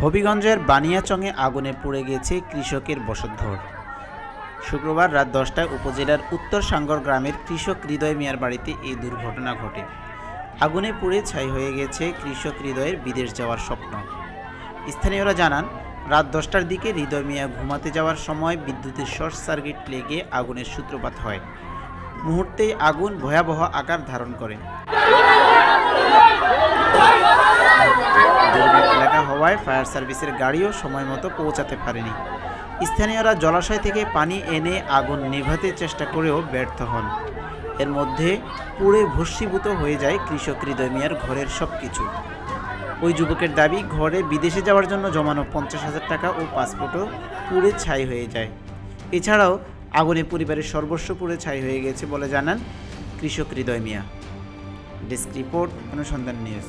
হবিগঞ্জের বানিয়াচংয়ে আগুনে পুড়ে গিয়েছে কৃষকের বসতঘর। শুক্রবার রাত দশটায় উপজেলার উত্তর সাঙ্গর গ্রামের কৃষক হৃদয় মিয়ার বাড়িতে এই দুর্ঘটনা ঘটে। আগুনে পুড়ে ছাই হয়ে গেছে কৃষক হৃদয়ের বিদেশ যাওয়ার স্বপ্ন। স্থানীয়রা জানান, রাত দশটার দিকে হৃদয় মিয়া ঘুমাতে যাওয়ার সময় বিদ্যুতের শর্ট সার্কিট লেগে আগুনের সূত্রপাত হয়। মুহূর্তেই আগুন ভয়াবহ আকার ধারণ করে। হওয়ায় ফায়ার সার্ভিসের গাড়িও সময় মতো পৌঁছাতে পারেনি। স্থানীয়রা জলাশয় থেকে পানি এনে আগুন নেভাতে চেষ্টা করেও ব্যর্থ হন। এর মধ্যে পুড়ে ভস্মীভূত হয়ে যায় কৃষক হৃদয় মিয়ার ঘরের সব কিছু ওই যুবকের দাবি, ঘরে বিদেশে যাওয়ার জন্য জমানো পঞ্চাশ হাজার টাকা ও পাসপোর্টও পুড়ে ছাই হয়ে যায়। এছাড়াও আগুনে পরিবারের সর্বস্ব পুড়ে ছাই হয়ে গেছে বলে জানান কৃষক Hridoy Mia desk report, Anusandhan news.